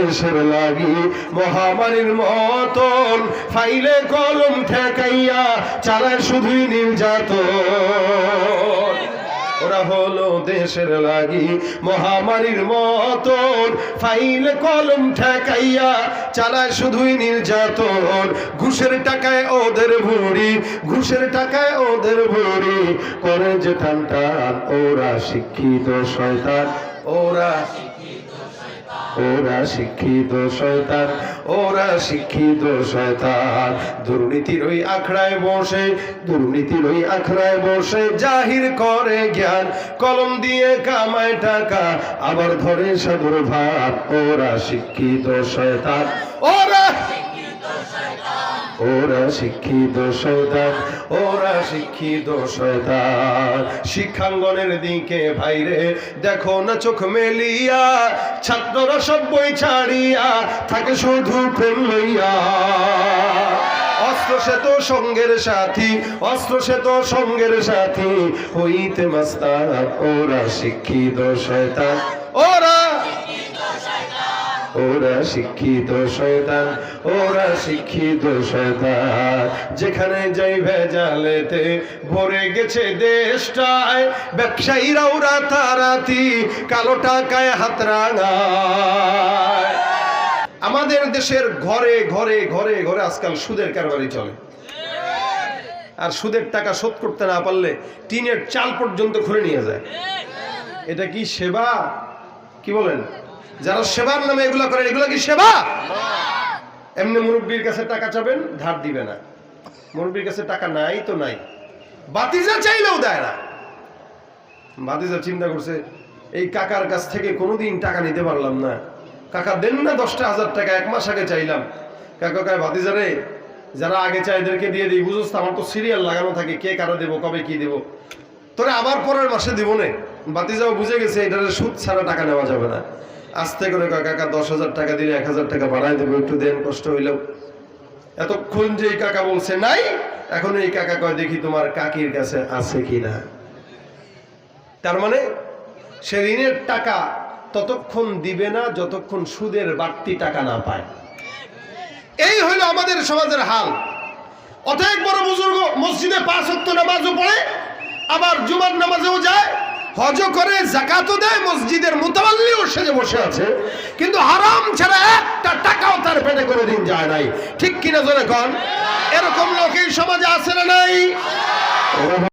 দেশের লাগি মহামারীর মতন ফাইলে কলম ঠেকাইয়া চালায় শুধুই নির্যাতন। ওরা হলো দেশের লাগি মহামারীর মতন ফাইল কলম ঠেকাইয়া চালায় শুধুই নির্যাতন। ঘুষের টাকায় ওদের ভুড়ি, ঘুষের টাকায় ওদের ভুড়ি। করে যে টান ওরা শিক্ষিত শয়তান। ওরা শিক্ষিত শয়তান, ওরা শিক্ষিত শয়তান। দুর্নীতির ওই আখড়ায় বসে, দুর্নীতির ওই আখড়ায় বসে জাহির করে জ্ঞান। কলম দিয়ে কামায় টাকা, আবার ধরে সাগর ভাব ওরা শিক্ষিত শয়তান, ওরা ওরা শিক্ষিত শয়তান, ওরা শিক্ষিত শয়তান। শিক্ষাঙ্গনের দিকে ভাইরে, দেখো না চোখ মেলিয়া, ছাত্ররা সব বই ছাড়িয়া থাকে শুধু প্রেম লইয়া। অস্ত্র সে সঙ্গের সাথী, অস্ত্র সে সঙ্গের সাথী, হইতে মাস্তান, ওরা শিক্ষিত শয়তান। ওরা ওরা শিক্ষিত শয়তান, ওরা শিক্ষিত শয়তান। যেখানে যাই ভেজালেতে ভরে গেছে দেশটায়, ব্যবসায়ীরাও রাতারাতি কালো টাকায় হাত আমাদের দেশের ঘরে ঘরে ঘরে ঘরে আজকাল সুদের কারবারি চলে। আর সুদের টাকা শোধ করতে না পারলে টিনের চাল পর্যন্ত খুলে নিয়ে যায়। এটা কি সেবা? কি বলেন? যারা সেবার নামে এগুলা করেন, এগুলো কি সেবা? এমনি মুরব্বীর কাছে টাকা চাবেন, ধার দিবে না। মুরব্বীর কাছে টাকা নাই তো নাই। বাতিজা চাইলেও দেয় না। বাতিজা চিন্তা করছে, এই কাকার কাছ থেকে কোনোদিন টাকা নিতে পারলাম না। কাকা দেন না দশটা হাজার টাকা, এক মাস আগে চাইলাম। কাকা কায় ভাতিজা রে, যারা আগে চাই এদেরকে দিয়ে দিই, বুঝোস আমার তো সিরিয়াল লাগানো থাকে, কে কারও দেবো, কবে কি দেবো? তোরে আবার পরের মাসে দিব নে। বাতিজাও বুঝে গেছে, এটার সুদ ছাড়া টাকা নেওয়া যাবে না। আস্তে করে কাকা, দশ হাজার টাকা দিলে এক হাজার টাকা বাড়াই দেবো, একটু দেন, কষ্ট হইলেও। এতক্ষণ যে এই কাকা বলছে, নাই। এখন এই কাকা কয়, দেখি তোমার কাকির কাছে আছে কি না তার মানে সে ঋণের টাকা ততক্ষণ দিবে না, যতক্ষণ সুদের বাড়তি টাকা না পায়। এই হইল আমাদের সমাজের হাল। অতএব বড় বুজুর্গ, মসজিদে পাঁচ হত্য নামাজও পড়ে, আবার জুমার নামাজেও যায় হজও করে জাকাতও দেয়, মসজিদের মোতাবাল্লিও সেজে বসে আছে। কিন্তু হারাম ছাড়া একটা টাকাও তার পেটে করে দিন যায় নাই। ঠিক কিনা জোরে কন? এরকম লোক এই সমাজে আছে না নাই?